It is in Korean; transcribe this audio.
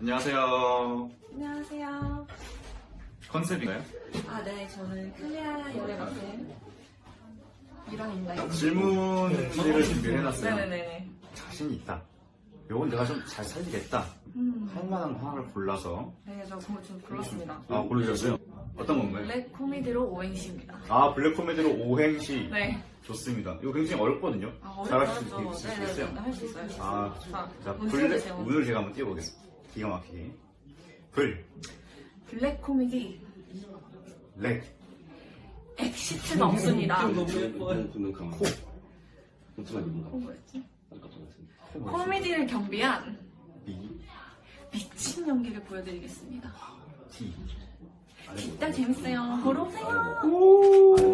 안녕하세요. 안녕하세요. 컨셉인가요? 아, 네, 저는 클리아 열애 맡은 유랑입니다. 질문지를 준비해놨어요. 네네네. 자신 있다. 요건 내가 좀 잘 살리겠다. 음, 할 만한 거 하나를 골라서 네, 저 그거 좀 골랐습니다. 아 고르셨어요? 어떤 건가요? 블랙 코미디로 오행시입니다. 아 블랙 코미디로 오행시 네. 좋습니다. 이거 굉장히 어렵거든요. 아, 잘하실 수 어렵죠. 있- 네네네. 있으시겠어요? 할수 있어요. 할수 있어요. 아, 자, 자문 블랙. 운을 제가 한번 띄워보겠습니다. 기가 막히게 블, 블랙 코미디 렉, 엑시트가 없습니다. 코. 뭐였지? 코미디를 경비한 미, 미친 연기를 보여드리겠습니다. 티. 이따 재밌어요. 보러 오세요. 오.